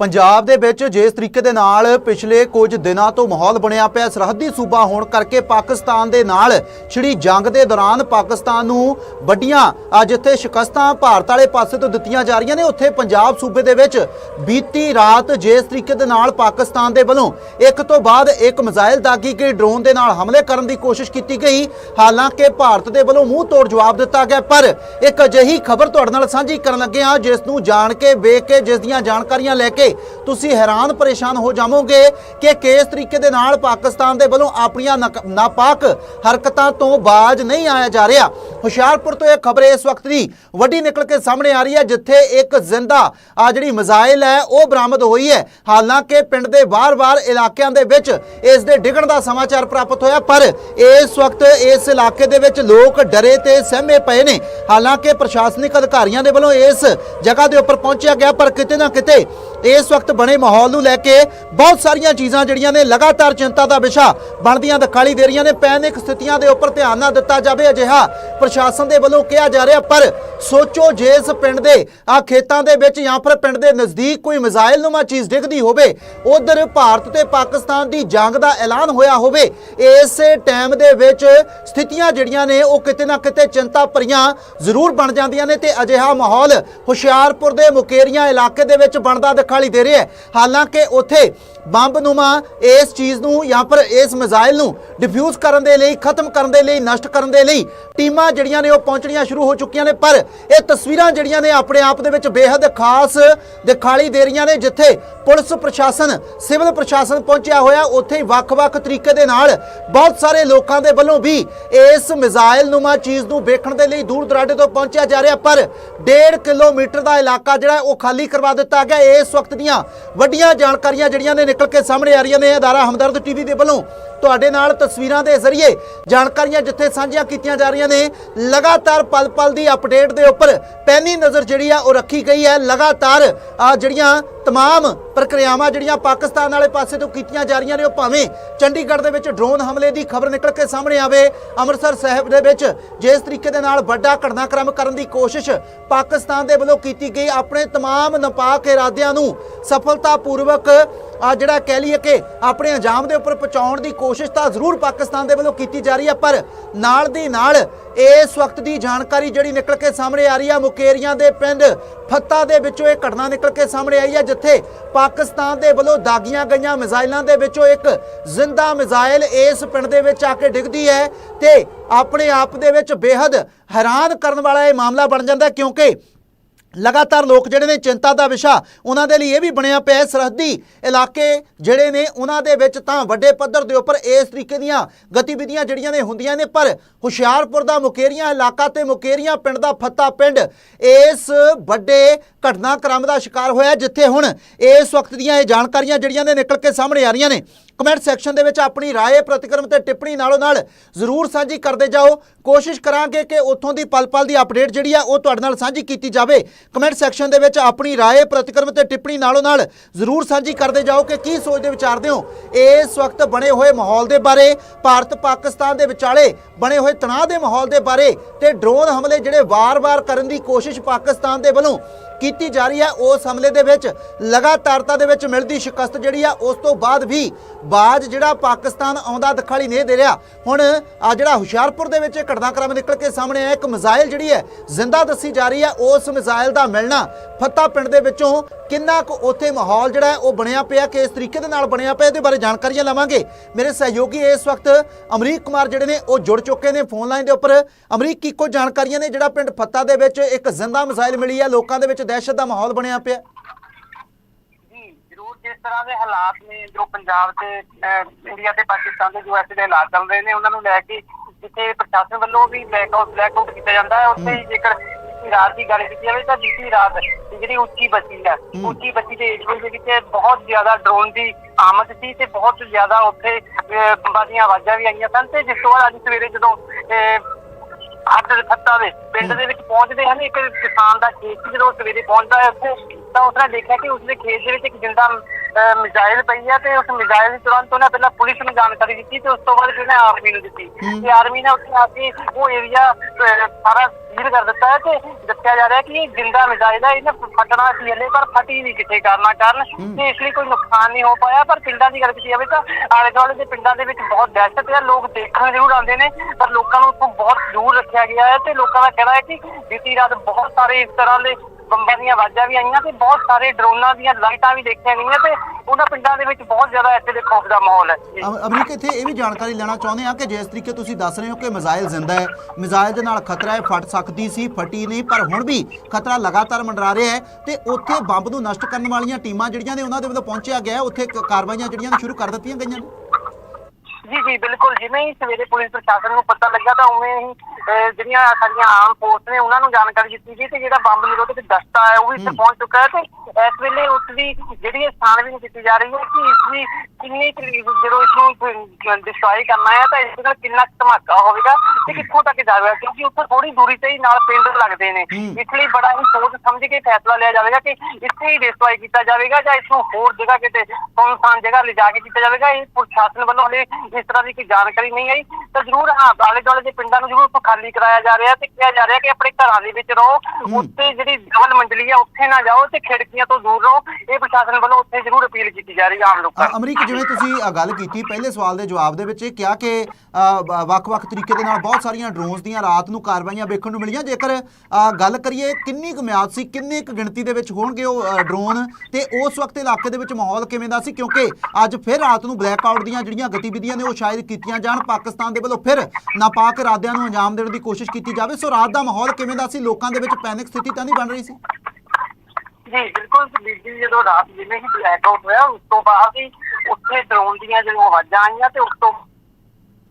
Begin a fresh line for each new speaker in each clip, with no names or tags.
ਪੰਜਾਬ ਦੇ ਵਿੱਚ ਜਿਸ ਤਰੀਕੇ ਦੇ ਨਾਲ ਪਿਛਲੇ ਕੁਝ ਦਿਨਾਂ ਤੋਂ ਮਾਹੌਲ ਬਣਿਆ ਪਿਆ, ਸਰਹੱਦੀ ਸੂਬਾ ਹੋਣ ਕਰਕੇ ਪਾਕਿਸਤਾਨ ਦੇ ਨਾਲ ਛਿੜੀ ਜੰਗ ਦੇ ਦੌਰਾਨ ਪਾਕਿਸਤਾਨ ਨੂੰ ਵੱਡੀਆਂ ਜਿੱਥੇ ਸ਼ਿਕਸਤਾਂ ਭਾਰਤ ਵਾਲੇ ਪਾਸੇ ਤੋਂ ਦਿੱਤੀਆਂ ਜਾ ਰਹੀਆਂ ਨੇ, ਉੱਥੇ ਪੰਜਾਬ ਸੂਬੇ ਦੇ ਵਿੱਚ ਬੀਤੀ ਰਾਤ ਜਿਸ ਤਰੀਕੇ ਦੇ ਨਾਲ ਪਾਕਿਸਤਾਨ ਦੇ ਵੱਲੋਂ ਇੱਕ ਤੋਂ ਬਾਅਦ ਇੱਕ ਮਿਜ਼ਾਈਲ ਦਾਗੀ ਗਈ ਡਰੋਨ ਦੇ ਨਾਲ ਹਮਲੇ ਕਰਨ ਦੀ ਕੋਸ਼ਿਸ਼ ਕੀਤੀ ਗਈ। ਹਾਲਾਂਕਿ ਭਾਰਤ ਦੇ ਵੱਲੋਂ ਮੂੰਹ ਤੋੜ ਜਵਾਬ ਦਿੱਤਾ ਗਿਆ, ਪਰ ਇੱਕ ਅਜਿਹੀ ਖਬਰ ਤੁਹਾਡੇ ਨਾਲ ਸਾਂਝੀ ਕਰਨ ਲੱਗੇ ਹਾਂ, ਜਿਸ ਨੂੰ ਜਾਣ ਕੇ, ਵੇਖ ਕੇ, ਜਿਸ ਦੀਆਂ ਜਾਣਕਾਰੀਆਂ ਲੈ ਕੇ ਤੁਸੀਂ ਹੈਰਾਨ ਪਰੇਸ਼ਾਨ ਹੋ ਜਾਵੋਗੇ ਕਿ ਕਿਸ ਤਰੀਕੇ ਦੇ ਨਾਲ ਪਾਕਿਸਤਾਨ ਦੇ ਵੱਲੋਂ ਆਪਣੀਆਂ ਨਾਪਾਕ ਹਰਕਤਾਂ ਤੋਂ ਬਾਜ ਨਹੀਂ ਆਇਆ ਜਾ ਰਿਹਾ। ਹੁਸ਼ਿਆਰਪੁਰ ਤੋਂ ਇਹ ਖਬਰ ਇਸ ਵਕਤ ਦੀ ਵੱਡੀ ਨਿਕਲ ਕੇ ਸਾਹਮਣੇ ਆ ਰਹੀ ਹੈ, ਜਿੱਥੇ ਇੱਕ ਜ਼ਿੰਦਾ ਆ ਜਿਹੜੀ ਮਿਜ਼ਾਈਲ ਹੈ, ਉਹ ਬਰਾਮਦ ਹੋਈ ਹੈ। ਹਾਲਾਂਕਿ ਪਿੰਡ ਦੇ ਬਾਰ-ਬਾਰ ਇਲਾਕਿਆਂ ਦੇ ਵਿੱਚ ਇਸ ਦੇ ਡਿੱਗਣ ਦਾ ਸਮਾਚਾਰ ਪ੍ਰਾਪਤ ਹੋਇਆ, ਪਰ ਇਸ ਵਕਤ ਇਸ ਇਲਾਕੇ ਦੇ ਵਿੱਚ ਲੋਕ ਡਰੇ ਤੇ ਸਹਿਮੇ ਪਏ ਨੇ। ਹਾਲਾਂਕਿ ਪ੍ਰਸ਼ਾਸਨਿਕ ਅਧਿਕਾਰੀਆਂ ਦੇ ਵੱਲੋਂ ਇਸ ਜਗ੍ਹਾ ਦੇ ਉੱਪਰ ਪਹੁੰਚਿਆ ਗਿਆ, ਪਰ ਕਿਤੇ ਨਾ ਕਿਤੇ ਇਸ ਵਕਤ ਬਣੇ ਮਾਹੌਲ ਨੂੰ ਲੈ ਕੇ ਬਹੁਤ ਸਾਰੀਆਂ ਚੀਜ਼ਾਂ ਜਿਹੜੀਆਂ ਨੇ ਲਗਾਤਾਰ ਚਿੰਤਾ ਦਾ ਵਿਸ਼ਾ ਬਣਦੀਆਂ ਦਿਖਾਈ ਦੇ ਰਹੀਆਂ ਨੇ। ਪੈਨਿਕ ਸਥਿਤੀਆਂ ਦੇ ਉੱਪਰ ਧਿਆਨ ਨਾ ਦਿੱਤਾ ਜਾਵੇ ਅਜਿਹਾ ਪ੍ਰਸ਼ਾਸਨ ਦੇ ਵੱਲੋਂ ਕਿਹਾ ਜਾ ਰਿਹਾ, ਪਰ ਸੋਚੋ ਜੇ ਇਸ ਪਿੰਡ ਦੇ ਆ ਖੇਤਾਂ ਦੇ ਵਿੱਚ ਜਾਂ ਫਿਰ ਪਿੰਡ ਦੇ ਨਜ਼ਦੀਕ ਕੋਈ ਮਿਜ਼ਾਈਲ ਨੂਮਾ ਚੀਜ਼ ਡਿੱਗਦੀ ਹੋਵੇ, ਉਧਰ ਭਾਰਤ ਤੇ ਪਾਕਿਸਤਾਨ ਦੀ ਜੰਗ ਦਾ ਐਲਾਨ ਹੋਇਆ ਹੋਵੇ, ਇਸੇ ਟਾਈਮ ਦੇ ਵਿੱਚ ਸਥਿਤੀਆਂ ਜਿਹੜੀਆਂ ਨੇ, ਉਹ ਕਿਤੇ ਨਾ ਕਿਤੇ ਚਿੰਤਾ ਭਰੀਆਂ ਜ਼ਰੂਰ ਬਣ ਜਾਂਦੀਆਂ ਨੇ ਤੇ ਅਜਿਹਾ ਮਾਹੌਲ ਹੁਸ਼ਿਆਰਪੁਰ ਦੇ ਮੁਕੇਰੀਆਂ ਇਲਾਕੇ ਦੇ ਵਿੱਚ ਬਣਦਾ ਦਿਖਾਈ ਦੇ ਰਿਹਾ ਹਾਲਾਂਕਿ ਉੱਥੇ ਬੰਬ ਨੂਮਾ ਇਸ ਚੀਜ਼ ਨੂੰ ਜਾਂ ਫਿਰ ਇਸ ਮਿਜ਼ਾਈਲ ਨੂੰ ਡਿਫਿਊਜ਼ ਕਰਨ ਦੇ ਲਈ, ਖਤਮ ਕਰਨ ਦੇ ਲਈ, ਨਸ਼ਟ ਕਰਨ ਦੇ ਲਈ ਟੀਮਾਂ ਜਿਹੜੀਆਂ ਨੇ ਉਹ ਪਹੁੰਚਣੀਆਂ ਸ਼ੁਰੂ ਹੋ ਚੁੱਕੀਆਂ ਨੇ। ਪਰ ਇਹ ਤਸਵੀਰਾਂ ਜਿਹੜੀਆਂ ਨੇ ਆਪਣੇ ਆਪ ਦੇ ਵਿੱਚ ਬੇहद ਖਾਸ ਦਿਖਾਲੀ ਦੇ ਰਹੀਆਂ ਨੇ, ਜਿੱਥੇ ਪੁਲਿਸ ਪ੍ਰਸ਼ਾਸਨ, ਸਿਵਲ ਪ੍ਰਸ਼ਾਸਨ ਪਹੁੰਚਿਆ ਹੋਇਆ। ਉੱਥੇ ਹੀ ਵੱਖ-ਵੱਖ ਤਰੀਕੇ ਦੇ ਨਾਲ ਬਹੁਤ ਸਾਰੇ ਲੋਕਾਂ ਦੇ ਵੱਲੋਂ ਵੀ ਇਸ ਮਿਜ਼ਾਈਲ ਨੂਮਾ ਚੀਜ਼ ਨੂੰ ਵੇਖਣ ਦੇ ਲਈ ਦੂਰ ਦਰਾਡੇ ਤੋਂ ਪਹੁੰਚਿਆ ਜਾ ਰਿਹਾ। ਪਰ 1.5 ਕਿਲੋਮੀਟਰ ਦਾ ਇਲਾਕਾ ਜਿਹੜਾ ਉਹ ਖਾਲੀ ਕਰਵਾ ਦਿੱਤਾ ਗਿਆ। ਇਸ ਵਕਤ ਦੀਆਂ ਵੱਡੀਆਂ ਜਾਣਕਾਰੀਆਂ ਜਿਹੜੀਆਂ ਨੇ ਨਿਕਲ ਕੇ ਸਾਹਮਣੇ ਆ ਰਹੀਆਂ ਨੇ ਅਦਾਰਾ ਹਮਦਰਦ ਟੀਵੀ ਦੇ ਵੱਲੋਂ। ਤੁਹਾਡੇ ਨਾਲ ਤਸਵੀਰਾਂ ਦੇ ਜ਼ਰੀਏ ਜਾਣਕਾਰੀਆਂ ਜਿੱਥੇ ਸਾਂਝੀਆਂ ਕੀਤੀਆਂ ਜਾ ਰਹੀਆਂ ਨੇ, ਲਗਾਤਾਰ ਪਲ-ਪਲ ਦੀ ਅਪਡੇਟ ਦੇ ਉੱਪਰ ਪਹਿਨੀ ਨਜ਼ਰ ਜਿਹੜੀ ਆ ਉਹ ਰੱਖੀ ਗਈ ਹੈ। ਲਗਾਤਾਰ ਆ ਜਿਹੜੀਆਂ ਤਮਾਮ ਪ੍ਰਕਿਰਿਆਵਾਂ ਜਿਹੜੀਆਂ ਪਾਕਿਸਤਾਨ ਵਾਲੇ ਪਾਸੇ ਤੋਂ ਕੀਤੀਆਂ ਜਾ ਰਹੀਆਂ ਨੇ ਉਹ ਭਾਵੇਂ ਚੰਡੀਗੜ੍ਹ ਦੇ ਵਿੱਚ ਡਰੋਨ ਹਮਲੇ ਦੀ ਖਬਰ ਨਿਕਲ ਕੇ ਸਾਹਮਣੇ ਆਵੇ ਅੰਮ੍ਰਿਤਸਰ ਸਾਹਿਬ ਦੇ ਵਿੱਚ ਜਿਸ ਤਰੀਕੇ ਦੇ ਨਾਲ ਵੱਡਾ ਘਟਨਾਕ੍ਰਮ ਕਰਨ ਦੀ ਕੋਸ਼ਿਸ਼ ਪਾਕਿਸਤਾਨ ਦੇ ਵੱਲੋਂ ਕੀਤੀ ਗਈ ਆਪਣੇ ਤਮਾਮ ਨਪਾਕ ਇਰਾਦਿਆਂ ਨੂੰ ਸਫਲਤਾਪੂਰਵਕ ਆ ਜਿਹੜਾ ਕਹਿ ਲਈਏ ਕਿ ਆਪਣੇ ਅੰਜਾਮ ਦੇ ਉੱਪਰ ਪਹੁੰਚਾਉਣ ਦੀ ਕੋਸ਼ਿਸ਼ ਤਾਂ ਜ਼ਰੂਰ ਪਾਕਿਸਤਾਨ ਦੇ ਵੱਲੋਂ ਕੀਤੀ ਜਾ ਰਹੀ ਹੈ ਪਰ ਨਾਲ ਦੀ ਨਾਲ ਇਸ ਵਕਤ ਦੀ ਜਾਣਕਾਰੀ ਜਿਹੜੀ ਨਿਕਲ ਕੇ ਸਾਹਮਣੇ ਆ ਰਹੀ ਹੈ ਮੁਕੇਰੀਆਂ ਦੇ ਪਿੰਡ ਫੱਤਾ ਦੇ ਵਿੱਚੋਂ ਇਹ ਘਟਨਾ ਨਿਕਲ ਕੇ ਸਾਹਮਣੇ ਆਈ ਹੈ ਜਿੱਥੇ ਪਾਕਿਸਤਾਨ ਦੇ ਵੱਲੋਂ ਦਾਗੀਆਂ ਗਈਆਂ ਮਿਜ਼ਾਈਲਾਂ ਦੇ ਵਿੱਚੋਂ ਇੱਕ ਜ਼ਿੰਦਾ ਮਿਜ਼ਾਈਲ ਇਸ ਪਿੰਡ ਦੇ ਵਿੱਚ ਆ ਕੇ ਡਿੱਗਦੀ ਹੈ ਤੇ ਆਪਣੇ ਆਪ ਦੇ ਵਿੱਚ ਬੇहद ਹੈਰਾਨ ਕਰਨ ਵਾਲਾ ਇਹ ਮਾਮਲਾ ਬਣ ਜਾਂਦਾ ਕਿਉਂਕਿ ਲਗਾਤਾਰ ਲੋਕ ਜਿਹੜੇ ਨੇ ਚਿੰਤਾ ਦਾ ਵਿਸ਼ਾ ਉਹਨਾਂ ਦੇ ਲਈ ਇਹ ਵੀ ਬਣਿਆ ਪਿਆ ਸਰਹੱਦੀ ਇਲਾਕੇ ਜਿਹੜੇ ਨੇ ਉਹਨਾਂ ਦੇ ਵਿੱਚ ਤਾਂ ਵੱਡੇ ਪੱਧਰ ਦੇ ਉੱਪਰ ਇਸ ਤਰੀਕੇ ਦੀਆਂ ਗਤੀਵਿਧੀਆਂ ਜਿਹੜੀਆਂ ਨੇ ਹੁੰਦੀਆਂ ਨੇ, ਪਰ ਹੁਸ਼ਿਆਰਪੁਰ ਦਾ ਮੁਕੇਰੀਆਂ ਇਲਾਕਾ ਤੇ ਮੁਕੇਰੀਆਂ ਪਿੰਡ ਦਾ ਫੱਤਾ ਪਿੰਡ ਇਸ ਵੱਡੇ ਘਟਨਾਕ੍ਰਮ ਦਾ ਸ਼ਿਕਾਰ ਹੋਇਆ ਜਿੱਥੇ ਹੁਣ ਇਸ ਵਕਤ ਦੀਆਂ ਇਹ ਜਾਣਕਾਰੀਆਂ ਜਿਹੜੀਆਂ ਨੇ ਨਿਕਲ ਕੇ ਸਾਹਮਣੇ ਆ ਰਹੀਆਂ ਨੇ। ਕਮੈਂਟ ਸੈਕਸ਼ਨ ਦੇ ਵਿੱਚ ਆਪਣੀ ਰਾਏ, ਪ੍ਰਤੀਕਰਮ ਤੇ ਟਿੱਪਣੀ ਨਾਲੋਂ ਨਾਲ ਜ਼ਰੂਰ ਸਾਂਝੀ ਕਰਦੇ ਜਾਓ। ਕੋਸ਼ਿਸ਼ ਕਰਾਂਗੇ ਕਿ ਉੱਥੋਂ ਦੀ ਪਲ-ਪਲ ਦੀ ਅਪਡੇਟ ਜਿਹੜੀ ਆ, ਉਹ ਤੁਹਾਡੇ ਨਾਲ ਸਾਂਝੀ ਕੀਤੀ ਜਾਵੇ। ਕਮੈਂਟ ਸੈਕਸ਼ਨ ਦੇ ਵਿੱਚ ਆਪਣੀ ਰਾਏ, ਪ੍ਰਤੀਕਰਮ ਤੇ ਟਿੱਪਣੀ ਨਾਲੋਂ ਨਾਲ ਜ਼ਰੂਰ ਸਾਂਝੀ ਕਰਦੇ ਜਾਓ ਕਿ ਕੀ ਸੋਚਦੇ ਵਿਚਾਰਦੇ ਹੋ ਇਸ ਵਕਤ ਬਣੇ ਹੋਏ ਮਾਹੌਲ ਦੇ ਬਾਰੇ, ਭਾਰਤ ਪਾਕਿਸਤਾਨ ਦੇ ਵਿਚਾਲੇ ਬਣੇ ਹੋਏ ਤਣਾਅ ਦੇ ਮਾਹੌਲ ਦੇ ਬਾਰੇ ਤੇ ਡਰੋਨ ਹਮਲੇ ਜਿਹੜੇ ਵਾਰ-ਵਾਰ ਕਰਨ ਦੀ ਕੋਸ਼ਿਸ਼ ਪਾਕਿਸਤਾਨ ਦੇ ਵੱਲੋਂ ਕੀਤੀ ਜਾ ਰਹੀ ਹੈ। ਉਸ ਹਮਲੇ ਦੇ ਵਿੱਚ ਲਗਾਤਾਰਤਾ ਦੇ ਵਿੱਚ ਮਿਲਦੀ ਸ਼ਿਕਸਤ ਜਿਹੜੀ ਆ, ਉਸ ਤੋਂ ਬਾਅਦ ਵੀ ਬਾਜ ਜਿਹੜਾ ਪਾਕਿਸਤਾਨ ਆਉਂਦਾ ਦਿਖਾਈ ਨਹੀਂ ਦੇ ਰਿਹਾ। ਹੁਣ ਆ ਜਿਹੜਾ ਹੁਸ਼ਿਆਰਪੁਰ ਦੇ ਵਿੱਚ ਘਟਨਾਕ੍ਰਮ ਨਿਕਲ ਕੇ ਸਾਹਮਣੇ ਆਇਆ, ਇੱਕ ਮਿਜ਼ਾਈਲ ਜਿਹੜੀ ਹੈ, ਜ਼ਿੰਦਾ ਦੱਸੀ ਜਾ ਰਹੀ ਹੈ। ਉਸ ਮਿਜ਼ਾਈਲ ਦਾ ਮਿਲਣਾ ਫੱਤਾ ਪਿੰਡ ਦੇ ਵਿੱਚੋਂ ਕਿੰਨਾ ਕੁ ਉੱਥੇ ਮਾਹੌਲ ਜਿਹੜਾ ਉਹ ਬਣਿਆ ਪਿਆ ਕਿ ਇਸ ਤਰੀਕੇ ਦੇ ਨਾਲ ਬਣਿਆ ਪਿਆ, ਇਹਦੇ ਬਾਰੇ ਜਾਣਕਾਰੀਆਂ ਲਵਾਂਗੇ। ਮੇਰੇ ਸਹਿਯੋਗੀ ਇਸ ਵਕਤ ਅਮਰੀਕ ਕੁਮਾਰ ਜਿਹੜੇ ਨੇ, ਉਹ ਜੁੜ ਚੁੱਕੇ ਨੇ ਫੋਨ ਲਾਈਨ ਦੇ ਉੱਪਰ। ਅਮਰੀਕ, ਕੀ ਕੋ ਜਾਣਕਾਰੀਆਂ ਨੇ? ਜਿਹੜਾ ਪਿੰਡ ਫੱਤਾ ਦੇ ਵਿੱਚ ਇੱਕ ਜ਼ਿੰਦਾ ਮਿਜ਼ਾਈਲ ਮਿਲੀ ਹੈ, ਲੋਕਾਂ ਦੇ ਵਿੱਚ ਦਹਿਸ਼ਤ ਦਾ ਮਾਹੌਲ ਬਣਿਆ ਪਿਆ।
ਜੀ ਜ਼ਰੂਰ ਜਿਸ ਤਰ੍ਹਾਂ ਦੇ ਹਾਲਾਤ ਨੇ ਜੋ ਪੰਜਾਬ ਤੇ ਇੰਡੀਆ ਤੇ ਪਾਕਿਸਤਾਨ ਦੇ ਜੋ ਐਸੇ ਦੇ ਹਾਲਾਤ ਚੱਲ ਰਹੇ ਨੇ ਉਹਨਾਂ ਨੂੰ ਲੈ ਕੇ ਜਿੱਥੇ ਪ੍ਰਸ਼ਾਸਨ ਵੱਲੋਂ ਵੀ ਬਲੈਕਆਊਟ ਬਲੈਕਆਊਟ ਕੀਤਾ ਜਾਂਦਾ ਹੈ ਉੱਥੇ ਜੇਕਰ ਰਾਤ ਦੀ ਗੱਲ ਕੀਤੀ ਜਾਵੇ ਤਾਂ ਬੀਤੀ ਰਾਤ ਜਿਹੜੀ ਉੱਚੀ ਬੱਤੀ ਹੈ ਉੱਚੀ ਬੱਤੀ ਦੇ ਏਰੀਏ ਦੇ ਵਿੱਚ ਬਹੁਤ ਜ਼ਿਆਦਾ ਡਰੋਨ ਦੀ ਆਮਦ ਸੀ ਤੇ ਬਹੁਤ ਜ਼ਿਆਦਾ ਉੱਥੇ ਬੰਬਾਂ ਦੀਆਂ ਆਵਾਜ਼ਾਂ ਵੀ ਆਈਆਂ ਸਨ ਤੇ ਜਿਸ ਤੋਂ ਬਾਅਦ ਅੱਜ ਸਵੇਰੇ ਜਦੋਂ ਅਹ, ਅੱਧ ਫੱਤਾ ਦੇ ਪਿੰਡ ਦੇ ਵਿੱਚ ਪਹੁੰਚਦੇ ਹਨ ਇੱਕ ਕਿਸਾਨ ਦਾ ਖੇਤ ਸੀ ਜਦੋਂ ਉਹ ਸਵੇਰੇ ਪਹੁੰਚਦਾ ਹੈ ਉੱਥੇ ਤਾਂ ਉਸਨੇ ਦੇਖਿਆ ਕਿ ਉਸਦੇ ਖੇਤ ਦੇ ਵਿੱਚ ਇੱਕ ਜਿੰਦਾ ਮਿਜ਼ਾਈਲ ਪਈ ਹੈ ਤੇ ਉਸ ਮਿਜ਼ਾਈਲ ਦੀ ਤੁਰੰਤ ਉਹਨੇ ਪਹਿਲਾਂ ਪੁਲਿਸ ਨੂੰ ਜਾਣਕਾਰੀ ਦਿੱਤੀ ਤੇ ਉਸ ਤੋਂ ਬਾਅਦ ਉਹਨੇ ਆਰਮੀ ਨੂੰ ਦਿੱਤੀ। ਤੇ ਆਰਮੀ ਨੇ ਉੱਥੇ ਆ ਕੇ ਉਹ ਏਰੀਆ ਸਾਰਾ ਸੀਲ ਕਰ ਦਿੱਤਾ ਹੈ ਤੇ ਦੱਸਿਆ ਜਾ ਰਿਹਾ ਹੈ ਕਿ ਇਹ ਜਿੰਦਾ ਮਿਜ਼ਾਈਲ ਹੈ ਇਹਨੇ ਫਟਣਾ ਸੀ ਹਲੇ ਪਰ ਫਟੀ ਨਹੀਂ ਕਿਸੇ ਕਾਰਨਾਂ ਕਾਰਨ। ਤੇ ਇਸ ਲਈ ਕੋਈ ਨੁਕਸਾਨ ਨਹੀਂ ਹੋ ਪਾਇਆ ਪਰ ਪਿੰਡਾਂ ਦੀ ਗੱਲ ਕੀਤੀ ਜਾਵੇ ਤਾਂ ਆਲੇ ਦੁਆਲੇ ਦੇ ਪਿੰਡਾਂ ਦੇ ਵਿੱਚ ਬਹੁਤ ਦਹਿਸ਼ਤ ਹੈ ਲੋਕ ਦੇਖਣ ਜ਼ਰੂਰ ਆਉਂਦੇ ਨੇ ਪਰ ਲੋਕਾਂ ਨੂੰ ਉੱਥੋਂ ਬਹੁਤ ਦੂਰ ਰੱਖਿਆ ਗਿਆ ਹੈ ਤੇ ਲੋਕਾਂ ਦਾ ਕਹਿਣਾ ਹੈ ਕਿ ਬੀਤੀ ਰਾਤ ਬਹੁਤ ਸਾਰੇ ਇਸ ਤਰ੍ਹਾਂ ਦੇ ਬੰਬਾਂ ਦੀਆਂ ਆਵਾਜ਼ਾਂ ਵੀ ਆਈਆਂ ਤੇ ਬਹੁਤ ਸਾਰੇ ਡਰੋਨਾਂ ਦੀਆਂ ਲਾਈਟਾਂ ਵੀ ਦੇਖੀਆਂ ਗਈਆਂ ਤੇ ਉਹਨਾਂ ਪਿੰਡਾਂ ਦੇ ਵਿੱਚ ਬਹੁਤ ਜ਼ਿਆਦਾ ਇੱਥੇ ਦੇ ਖੌਫ ਦਾ ਮਾਹੌਲ ਹੈ। ਜੀ।
ਅਮ- ਅਮਰੀਕ ਇੱਥੇ ਇਹ ਵੀ ਜਾਣਕਾਰੀ ਲੈਣਾ ਚਾਹੁੰਦੇ ਆ ਕਿ ਜਿਸ ਤਰੀਕੇ ਤੁਸੀਂ ਦੱਸ ਰਹੇ ਹੋ ਕਿ ਮਿਜ਼ਾਈਲ ਜ਼ਿੰਦਾ ਹੈ। ਮਿਜ਼ਾਈਲ ਦੇ ਨਾਲ ਖਤਰਾ ਹੈ ਫਟ ਸਕਦੀ ਸੀ ਫਟੀ ਨਹੀਂ ਪਰ ਹੁਣ ਵੀ ਖਤਰਾ ਲਗਾਤਾਰ ਮੰਡਰਾ ਰਿਹਾ ਹੈ ਤੇ ਉੱਥੇ ਬੰਬ ਨੂੰ ਨਸ਼ਟ ਕਰਨ ਵਾਲੀਆਂ ਟੀਮਾਂ ਜਿਹੜੀਆਂ ਨੇ ਉਹਨਾਂ ਦੇ ਵੱਲੋਂ ਪਹੁੰਚਿਆ ਗਿਆ ਹੈ, ਉੱਥੇ ਕ- ਕਾਰਵਾਈਆਂ ਜਿਹੜੀਆਂ ਨੇ ਸ਼ੁਰੂ ਕਰ ਦਿੱਤੀਆਂ ਗਈਆਂ ਨੇ।
ਜੀ ਜੀ ਬਿਲਕੁਲ। ਜਿਵੇਂ ਹੀ ਸਵੇਰੇ ਪੁਲਿਸ ਪ੍ਰਸ਼ਾਸਨ ਨੂੰ ਪਤਾ ਲੱਗਾ ਤਾਂ ਉਵੇਂ ਹੀ ਅਹ, ਜਿਹੜੀਆਂ ਸਾਡੀਆਂ ਆਮ ਫੋਰਸ ਨੇ ਉਹਨਾਂ ਨੂੰ ਜਾਣਕਾਰੀ ਦਿੱਤੀ ਗਈ ਤੇ ਜਿਹੜਾ ਬੰਬ ਨਿਰੋਧਕ ਦਸਤਾ ਹੈ ਉਹ ਵੀ ਇੱਥੇ ਪਹੁੰਚ ਚੁੱਕਾ ਹੈ ਤੇ ਇਸ ਵੇਲੇ ਉਸ ਦੀ ਜਿਹੜੀ ਇਹ ਛਾਣਬੀਨ ਕੀਤੀ ਜਾ ਰਹੀ ਹੈ ਕਿ ਇਸ ਦੀ ਕਿੰਨੀ ਕੁ- ਜਦੋਂ ਇਸ ਨੂੰ ਡਿਸਟਰੋਏ ਕਰਨਾ ਹੈ ਤਾਂ ਇਸ ਦੇ ਨਾਲ ਕਿੰਨਾ ਕੁ ਧਮਾਕਾ ਹੋਵੇਗਾ ਤੇ ਕਿੱਥੋਂ ਤੱਕ ਜਾਵੇਗਾ ਕਿਉਂਕਿ ਉੱਥੇ ਥੋੜੀ ਦੂਰੀ ਤੇ ਹੀ ਨਾਲ ਪਿੰਡ ਲੱਗਦੇ ਨੇ। ਇਸ ਲਈ ਬੜਾ ਹੀ ਸੋਚ ਸਮਝ ਕੇ ਫੈਸਲਾ ਲਿਆ ਜਾਵੇਗਾ ਕਿ ਇੱਥੇ ਹੀ ਡਿਸਟਰੋਏ ਕੀਤਾ ਜਾਵੇਗਾ ਜਾਂ ਇਸ ਨੂੰ ਹੋਰ ਜਗ੍ਹਾ ਕਿਤੇ ਸੁਨਸਾਨ ਜਗ੍ਹਾ ਲਿਜਾ ਕੇ ਕੀਤਾ ਜਾਵੇਗਾ? ਇਹ ਪ੍ਰਸ਼ਾਸਨ ਵੱਲੋਂ ਹਲੇ ਇਸ ਤਰ੍ਹਾਂ ਦੀ ਕੋਈ ਜਾਣਕਾਰੀ ਨਹੀਂ ਆਈ। ਤਾਂ ਜ਼ਰੂਰ ਹਾਂ ਆਲੇ ਦੁਆਲੇ ਦੇ ਪਿੰਡਾਂ ਨੂੰ ਜ਼ਰੂਰ ਖਾਲੀ ਕਰਾਇਆ ਜਾ ਰਿਹਾ ਤੇ ਕਿਹਾ ਜਾ ਰਿਹਾ ਕਿ ਆਪਣੇ ਘਰਾਂ ਦੇ ਵਿੱਚ ਰਹੋ। ਉੱਤੇ ਜਿਹੜੀ ਡਬਲ ਮੰਜ਼ਲੀ ਆ ਉੱਥੇ ਨਾ ਜਾਓ ਤੇ ਖਿੜਕੀਆਂ ਤੋਂ ਦੂਰ ਰਹੋ। ਇਹ ਪ੍ਰਸ਼ਾਸਨ ਵੱਲੋਂ ਉੱਥੇ ਜ਼ਰੂਰ ਅਪੀਲ ਕੀਤੀ ਜਾ ਰਹੀ ਹੈ ਆਮ ਲੋਕਾਂ ਨੂੰ।
ਅਮਰੀਕ ਜਿਵੇਂ ਤੁਸੀਂ ਗੱਲ ਕੀਤੀ ਪਹਿਲੇ ਸਵਾਲ ਦੇ ਜਵਾਬ ਦੇ ਵਿੱਚ ਇਹ ਕਿਹਾ ਕਿ ਵੱਖ-ਵੱਖ ਤਰੀਕੇ ਦੇ ਨਾਲ ਬਹੁਤ ਸਾਰੀਆਂ ਡਰੋਨਸ ਦੀਆਂ ਰਾਤ ਨੂੰ ਕਾਰਵਾਈਆਂ ਵੇਖਣ ਨੂੰ ਮਿਲੀਆਂ। ਜੇਕਰ ਗੱਲ ਕਰੀਏ ਕਿੰਨੀ ਕੁ ਮਿਆਦ ਸੀ ਕਿੰਨੇ ਕੁ ਗਿਣਤੀ ਦੇ ਵਿੱਚ ਹੋਣਗੇ ਉਹ ਡਰੋਨ ਤੇ ਉਸ ਵਕਤ ਇਲਾਕੇ ਦੇ ਵਿੱਚ ਮਾਹੌਲ ਕਿਵੇਂ ਦਾ ਸੀ? ਕਿਉਂਕਿ ਅੱਜ ਫਿਰ ਰਾਤ ਨੂੰ ਬਲੈਕ ਆਊਟ ਦੀਆਂ ਜਿਹੜੀਆਂ ਗਤੀਵਿਧੀਆਂ ਨੇ ਉਹ ਸ਼ਾਇਦ ਕੀਤੀਆਂ ਜਾਣ। ਪਾਕਿਸਤਾਨ ਦੇ ਵੱਲੋਂ ਫਿਰ ਨਾਪਾਕ ਇਰਾਦਿਆਂ ਨੂੰ ਅੰਜਾਮ ਦੇਣ ਦੀ ਕੋਸ਼ਿਸ਼ ਕੀਤੀ ਜਾਵੇ? ਸੋ ਰਾਤ ਦਾ ਮਾਹੌਲ ਕਿਵੇਂ ਦਾ ਸੀ? ਲੋਕਾਂ ਦੇ ਵਿੱਚ ਪੈਨਿਕ ਸਥਿਤੀ ਤਾਂ ਨਹੀਂ ਬਣ ਰਹੀ ਸੀ?
ਜੀ ਬਿਲਕੁਲ ਬੀਬੀ ਜਦੋਂ ਰਾਤ ਜਿਵੇਂ ਹੀ ਬਲੈਕ ਆਊਟ ਹੋਇਆ, ਉਸ ਤੋਂ ਬਾਅਦ ਹੀ ਉੱਥੇ ਡਰੋਨ ਦੀਆਂ ਜਦੋਂ ਆਵਾਜ਼ਾਂ ਆਈਆਂ ਤੇ ਉਸ ਤੋਂ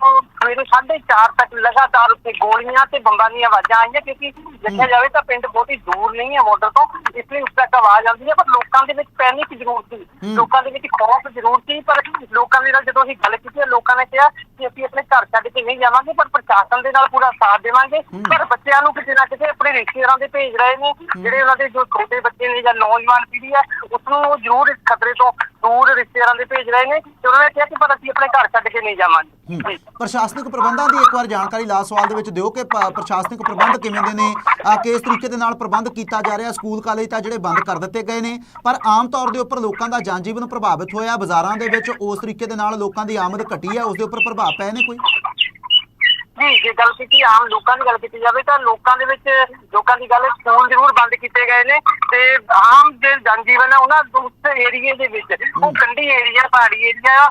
ਉਹ ਸਵੇਰੇ 4:30 ਤੱਕ ਲਗਾਤਾਰ ਉੱਥੇ ਗੋਲੀਆਂ ਤੇ ਬੰਬਾਂ ਦੀਆਂ ਆਵਾਜ਼ਾਂ ਆਈਆਂ ਕਿਉਂਕਿ ਦੇਖਿਆ ਜਾਵੇ ਤਾਂ ਪਿੰਡ ਬਹੁਤੀ ਦੂਰ ਨਹੀਂ ਹੈ ਬਾਰਡਰ ਤੋਂ ਇਸ ਲਈ ਉਸ ਤੱਕ ਆਵਾਜ਼ ਆਉਂਦੀ ਹੈ ਪਰ ਲੋਕਾਂ ਦੇ ਵਿੱਚ ਪੈਨਿਕ ਜ਼ਰੂਰ ਸੀ। ਲੋਕਾਂ ਦੇ ਵਿੱਚ ਖੌਫ ਜ਼ਰੂਰ ਸੀ ਪਰ ਲੋਕਾਂ ਦੇ ਨਾਲ ਜਦੋਂ ਅਸੀਂ ਗੱਲ ਕੀਤੀ ਲੋਕਾਂ ਨੇ ਕਿਹਾ ਕਿ ਅਸੀਂ ਆਪਣੇ ਘਰ ਛੱਡ ਕੇ ਨਹੀਂ ਜਾਵਾਂਗੇ ਪਰ ਪ੍ਰਸ਼ਾਸਨ ਦੇ ਨਾਲ ਪੂਰਾ ਸਾਥ ਦੇਵਾਂਗੇ। ਪਰ ਬੱਚਿਆਂ ਨੂੰ ਕਿਤੇ ਨਾ ਕਿਤੇ ਆਪਣੇ ਰਿਸ਼ਤੇਦਾਰਾਂ ਦੇ ਭੇਜ ਰਹੇ ਨੇ ਜਿਹੜੇ ਉਹਨਾਂ ਦੇ ਜੋ ਛੋਟੇ ਬੱਚੇ ਨੇ ਜਾਂ ਨੌਜਵਾਨ ਪੀੜ੍ਹੀ ਹੈ ਉਸ ਨੂੰ ਉਹ ਜ਼ਰੂਰ ਇਸ ਖਤਰੇ ਤੋਂ ਦੂਰ ਰਿਸ਼ਤੇਦਾਰਾਂ ਦੇ ਭੇਜ ਰਹੇ ਨੇ ਤੇ ਉਹਨਾਂ ਨੇ ਕਿਹਾ ਕਿ ਪਰ ਅਸੀਂ ਆਪਣੇ ਘਰ ਛੱਡ ਕੇ ਨਹੀਂ ਜਾਵਾਂਗੇ।
ਪ੍ਰਸ਼ਾਸਨਿਕ ਪ੍ਰਬੰਧਾਂ ਦੀ ਇੱਕ ਵਾਰ ਜਾਣਕਾਰੀ ਲਾਸਟ ਸਵਾਲ ਦੇ ਵਿੱਚ ਦਿਓ ਕਿ ਪ੍ਰਸ਼ਾਸਨਿਕ ਪ੍ਰਬੰਧ ਕਿਵੇਂ ਦੇ ਨੇ? ਆ ਕਿਸ ਤਰੀਕੇ ਦੇ ਨਾਲ ਪ੍ਰਬੰਧ ਕੀਤਾ ਜਾ ਰਿਹਾ? ਸਕੂਲ ਕਾਲਜ ਤਾਂ ਜਿਹੜੇ ਬੰਦ ਕਰ ਦਿੱਤੇ ਗਏ ਨੇ ਪਰ ਆਮ ਤੌਰ ਦੇ ਉੱਪਰ ਲੋਕਾਂ ਦਾ ਜਨਜੀਵਨ ਪ੍ਰਭਾਵਿਤ ਹੋਇਆ। ਬਾਜ਼ਾਰਾਂ ਦੇ ਵਿੱਚ ਉਸ ਤਰੀਕੇ ਦੇ ਨਾਲ ਲੋਕਾਂ ਦੀ ਆਮਦ ਘਟੀ ਹੈ। ਉਸ ਦੇ ਉੱਪਰ ਪ੍ਰਭਾਵ ਪਏ ਨੇ ਕੋਈ?
ਜੀ ਜੇ ਗੱਲ ਕੀਤੀ ਆਮ ਲੋਕਾਂ ਦੀ ਗੱਲ ਕੀਤੀ ਜਾਵੇ ਤਾਂ ਲੋਕਾਂ ਦੇ ਵਿੱਚ ਲੋਕਾਂ ਦੀ ਗੱਲ ਸਕੂਲ ਜ਼ਰੂਰ ਬੰਦ ਕੀਤੇ ਗਏ ਨੇ। ਤੇ ਆਮ ਜੇ ਜਨਜੀਵਨ ਹੈ ਉਹਨਾਂ ਉਸ ਏਰੀਏ ਦੇ ਵਿੱਚ ਉਹ ਕੰਢੀ ਏਰੀਆ ਪਹਾੜੀ ਏਰੀਆ ਆ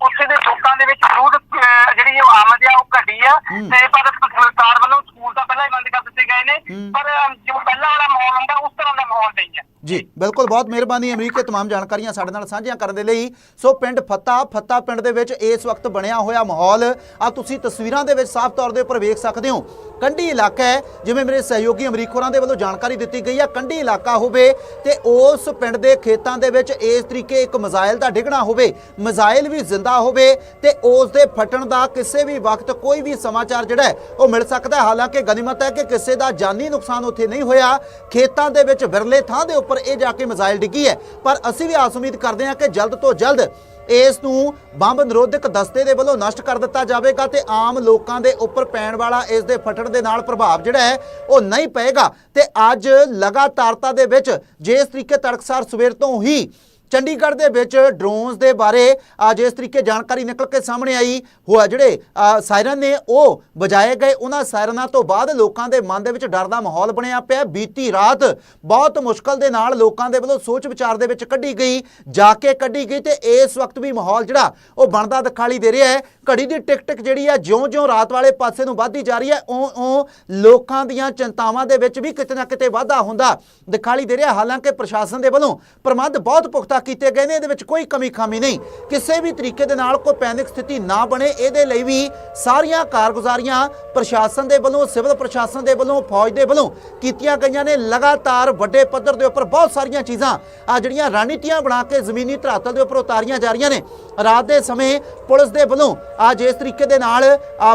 ਉੱਥੇ ਦੇ ਲੋਕਾਂ ਦੇ ਵਿੱਚ ਜ਼ਰੂਰ ਅਹ, ਜਿਹੜੀ ਉਹ ਆਮਦ ਆ ਉਹ ਘਟੀ ਆ
ਹੂੰ।
ਤੇ ਪਰ ਸਰਕਾਰ ਵੱਲੋਂ ਸਕੂਲ ਤਾਂ ਪਹਿਲਾਂ ਹੀ ਬੰਦ ਕਰ ਦਿੱਤੇ ਗਏ ਨੇ
ਹੂੰ।
ਪਰ ਅਹ, ਜੋ ਪਹਿਲਾਂ ਵਾਲਾ ਮਾਹੌਲ ਹੁੰਦਾ ਉਸ ਤਰ੍ਹਾਂ ਦਾ ਮਾਹੌਲ ਨਹੀਂ ਹੈ
ਜੀ ਬਿਲਕੁਲ ਬਹੁਤ ਮਿਹਰਬਾਨੀ ਅਮਰੀਕ ਇਹ तमाम ਜਾਣਕਾਰੀਆਂ ਸਾਡੇ ਨਾਲ ਸਾਂਝੀਆਂ ਕਰਨ ਦੇ ਲਈ ਸੋ ਪਿੰਡ ਫੱਤਾ ਫੱਤਾ ਪਿੰਡ ਦੇ ਵਿੱਚ ਇਸ ਵਕਤ ਬਣਿਆ ਹੋਇਆ ਮਾਹੌਲ ਆ ਤੁਸੀਂ ਤਸਵੀਰਾਂ ਦੇ ਵਿੱਚ ਸਾਫ਼ ਤੌਰ ਦੇ ਉੱਪਰ ਵੇਖ ਸਕਦੇ ਹੋ ਕੰਢੀ ਇਲਾਕਾ ਹੈ, ਜਿਵੇਂ ਮੇਰੇ ਸਹਿਯੋਗੀ ਅਮਰੀਕ ਹੋਰਾਂ ਦੇ ਵੱਲੋਂ ਜਾਣਕਾਰੀ ਦਿੱਤੀ ਗਈ ਹੈ ਕੰਢੀ ਇਲਾਕਾ ਹੋਵੇ ਤੇ ਉਸ ਪਿੰਡ ਦੇ ਖੇਤਾਂ ਦੇ ਵਿੱਚ ਇਸ ਤਰੀਕੇ ਇੱਕ ਮਿਜ਼ਾਈਲ ਦਾ ਡਿੱਗਣਾ ਹੋਵੇ ਮਿਜ਼ਾਈਲ ਵੀ ਜ਼ਿੰਦਾ ਹੋਵੇ ਤੇ ਉਸ ਦੇ ਫਟਣ ਦਾ ਕਿਸੇ ਵੀ ਵਕਤ ਕੋਈ ਵੀ ਸਮਾਚਾਰ ਜਿਹੜਾ ਹੈ, ਉਹ ਮਿਲ ਸਕਦਾ ਹੈ। ਹਾਲਾਂਕਿ ਗਨੀਮਤ ਹੈ ਕਿ ਕਿਸੇ ਦਾ ਜਾਨੀ ਨੁਕਸਾਨ ਉੱਥੇ ਨਹੀਂ ਹੋਇਆ। ਖੇਤਾਂ ਦੇ ਵਿੱਚ ਵਿਰਲੇ ਥਾਂ ਦੇ ਉੱਪਰ ਇਹ ਜਾ ਕੇ ਮਿਜ਼ਾਈਲ ਡਿੱਗੀ ਹੈ। ਪਰ ਅਸੀਂ ਵੀ ਆਸ ਉਮੀਦ ਕਰਦੇ ਹਾਂ ਕਿ ਜਲਦ ਤੋਂ ਜਲਦ ਇਸ ਨੂੰ ਬੰਬ ਨਿਰੋਧਕ ਦਸਤੇ ਦੇ ਵੱਲੋਂ ਨਸ਼ਟ ਕਰ ਦਿੱਤਾ ਜਾਵੇਗਾ ਤੇ ਆਮ ਲੋਕਾਂ ਦੇ ਉੱਪਰ ਪੈਣ ਵਾਲਾ ਇਸ ਦੇ ਫਟਣ ਦੇ ਨਾਲ ਪ੍ਰਭਾਵ ਜਿਹੜਾ ਹੈ, ਉਹ ਨਹੀਂ ਪਏਗਾ। ਤੇ ਅੱਜ ਲਗਾਤਾਰਤਾ ਦੇ ਵਿੱਚ ਜਿਸ ਤਰੀਕੇ ਤੜਕਸਾਰ ਸਵੇਰ ਤੋਂ ਹੀ ਚੰਡੀਗੜ੍ਹ ਦੇ ਵਿੱਚ ਡਰੋਨਸ ਦੇ ਬਾਰੇ ਅੱਜ ਇਸ ਤਰੀਕੇ ਜਾਣਕਾਰੀ ਨਿਕਲ ਕੇ ਸਾਹਮਣੇ ਆਈ। ਹੋਇਆ ਜਿਹੜੇ ਸਾਇਰਨ ਨੇ ਉਹ ਵਜਾਏ ਗਏ। ਉਹਨਾਂ ਸਾਇਰਨਾਂ ਤੋਂ ਬਾਅਦ ਲੋਕਾਂ ਦੇ ਮਨ ਦੇ ਵਿੱਚ ਡਰ ਦਾ ਮਾਹੌਲ ਬਣਿਆ ਪਿਆ। ਬੀਤੀ ਰਾਤ ਬਹੁਤ ਮੁਸ਼ਕਲ ਦੇ ਨਾਲ ਲੋਕਾਂ ਦੇ ਵੱਲੋਂ ਸੋਚ ਵਿਚਾਰ ਦੇ ਵਿੱਚ ਕੱਢੀ ਗਈ, ਜਾ ਕੇ ਕੱਢੀ ਗਈ ਤੇ ਇਸ ਵਕਤ ਵੀ ਮਾਹੌਲ ਜਿਹੜਾ, ਉਹ ਬਣਦਾ ਦਿਖਾਈ ਦੇ ਰਿਹਾ ਹੈ। ਘੜੀ ਦੀ ਟਿਕ ਟਿਕ ਜਿਹੜੀ ਹੈ, ਜਿਉਂ-ਜਿਉਂ ਰਾਤ ਵਾਲੇ ਪਾਸੇ ਨੂੰ ਵੱਧਦੀ ਜਾ ਰਹੀ ਹੈ ਉਹ-ਉਹ ਲੋਕਾਂ ਦੀਆਂ ਚਿੰਤਾਵਾਂ ਦੇ ਵਿੱਚ ਵੀ ਕਿਤੇ ਨਾ ਕਿਤੇ ਵਾਧਾ ਹੁੰਦਾ ਦਿਖਾਈ ਦੇ ਰਿਹਾ। ਹਾਲਾਂਕਿ ਪ੍ਰਸ਼ਾਸਨ ਦੇ ਵੱਲੋਂ ਪ੍ਰਬੰਧ ਬਹੁਤ ਪੁਖਤਾ ਕੀਤੇ ਗਏ ਨੇ, ਇਹਦੇ ਵਿੱਚ ਕੋਈ ਕਮੀ ਖਾਮੀ ਨਹੀਂ। ਕਿਸੇ ਵੀ ਤਰੀਕੇ ਦੇ ਨਾਲ ਕੋਈ ਪੈਨਿਕ ਸਥਿਤੀ ਨਾ ਬਣੇ, ਇਹਦੇ ਲਈ ਵੀ ਸਾਰੀਆਂ ਕਾਰਗੁਜ਼ਾਰੀਆਂ ਪ੍ਰਸ਼ਾਸਨ ਦੇ ਵੱਲੋਂ, ਸਿਵਲ ਪ੍ਰਸ਼ਾਸਨ ਦੇ ਵੱਲੋਂ, ਫੌਜ ਦੇ ਵੱਲੋਂ ਕੀਤੀਆਂ ਗਈਆਂ ਨੇ। ਲਗਾਤਾਰ ਵੱਡੇ ਪੱਧਰ ਦੇ ਉੱਪਰ ਬਹੁਤ ਸਾਰੀਆਂ ਚੀਜ਼ਾਂ ਆ ਜਿਹੜੀਆਂ ਰਣਨੀਤੀਆਂ ਬਣਾ ਕੇ ਜ਼ਮੀਨੀ ਧਰਾਤਲ ਦੇ ਉੱਪਰ ਉਤਾਰੀਆਂ ਜਾ ਰਹੀਆਂ ਨੇ। ਰਾਤ ਦੇ ਸਮੇਂ ਪੁਲਿਸ ਦੇ ਵੱਲੋਂ ਅੱਜ ਜਿਸ ਤਰੀਕੇ ਦੇ ਨਾਲ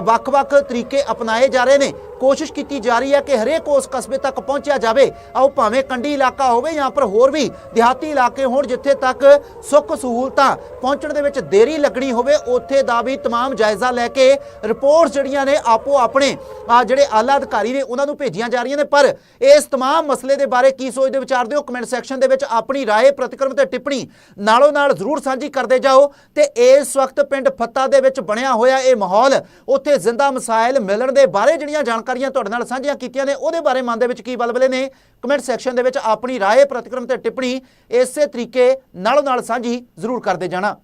ਵੱਖ-ਵੱਖ ਤਰੀਕੇ ਅਪਣਾਏ ਜਾ ਰਹੇ ਨੇ। ਕੋਸ਼ਿਸ਼ ਕੀਤੀ ਜਾ ਰਹੀ ਹੈ ਕਿ ਹਰੇਕ ਉਸ ਕਸਬੇ ਤੱਕ ਪਹੁੰਚਿਆ ਜਾਵੇ। ਆਓ ਭਾਵੇਂ ਕੰਢੀ ਇਲਾਕਾ ਹੋਵੇ ਜਾਂ ਪਰ ਹੋਰ ਵੀ ਦਿਹਾਤੀ ਇਲਾਕੇ ਹੋਣ ਜਿੱਥੇ ਤੱਕ ਸੁੱਖ ਸਹੂਲਤਾਂ ਪਹੁੰਚਣ ਦੇ ਵਿੱਚ ਦੇਰੀ ਲੱਗਣੀ ਹੋਵੇ, ਉੱਥੇ ਦਾ ਵੀ ਤਮਾਮ ਜਾਇਜ਼ਾ ਲੈ ਕੇ ਰਿਪੋਰਟਸ ਜਿਹੜੀਆਂ ਨੇ ਆਪੋ ਆਪਣੇ ਜਿਹੜੇ ਆਲਾ ਅਧਿਕਾਰੀ ਨੇ ਉਹਨਾਂ ਨੂੰ ਭੇਜੀਆਂ ਜਾ ਰਹੀਆਂ ਨੇ। ਪਰ ਇਸ ਤਮਾਮ ਮਸਲੇ ਦੇ ਬਾਰੇ ਕੀ ਸੋਚਦੇ ਵਿਚਾਰਦੇ ਹੋ ਕਮੈਂਟ ਸੈਕਸ਼ਨ ਦੇ ਵਿੱਚ ਆਪਣੀ ਰਾਏ, ਪ੍ਰਤੀਕਰਮ ਤੇ ਟਿੱਪਣੀ ਨਾਲੋਂ ਨਾਲ ਜ਼ਰੂਰ ਸਾਂਝੀ ਕਰਦੇ ਜਾਓ। ਤੇ ਇਸ ਵਕਤ ਪਿੰਡ ਫੱਤਾ ਦੇ ਵਿੱਚ ਬਣਿਆ ਹੋਇਆ ਇਹ ਮਾਹੌਲ, ਉੱਥੇ ਜ਼ਿੰਦਾ ਮਸਾਇਲ ਮਿਲਣ ਦੇ ਬਾਰੇ ਜਿਹੜੀਆਂ ਜਾਣਕਾਰੀਆਂ ਜਾਣਕਾਰੀਆਂ ਤੁਹਾਡੇ ਨਾਲ ਸਾਂਝੀਆਂ ਕੀਤੀਆਂ ਨੇ। ਉਹਦੇ ਬਾਰੇ ਮਨ ਦੇ ਵਿੱਚ ਕੀ ਬਲਬਲੇ ਨੇ? ਕਮੈਂਟ ਸੈਕਸ਼ਨ ਦੇ ਵਿੱਚ ਆਪਣੀ رائے ਪ੍ਰਤੀਕਰਮ ਤੇ ਟਿੱਪਣੀ ਇਸੇ ਤਰੀਕੇ ਨਾਲੋਂ ਨਾਲ ਸਾਂਝੀ ਜ਼ਰੂਰ ਕਰਦੇ ਜਾਣਾ।